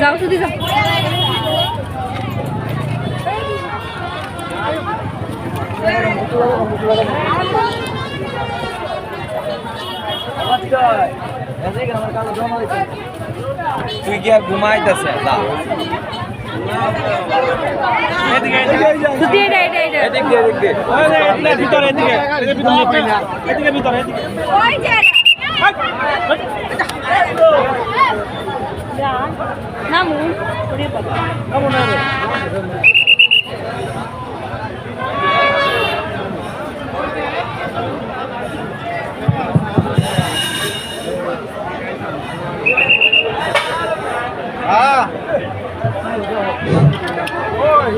যাও শুধু যাও। তুই গিয়া ঘুমাইতেছে এদিক দিয়ে এদিক দিয়ে। ভিতরে এদিকে এদিকে ভিতরে এদিকে ওই যে নামু ওরে বাবা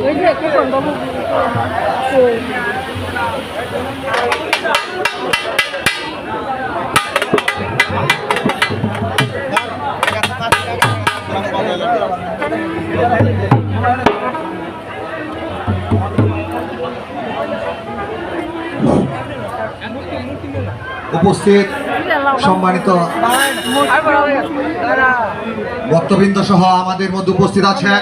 ওই যে কোন বাবু উপস্থিত সম্মানিত ভক্তবৃন্দ সহ আমাদের মধ্যে উপস্থিত আছেন।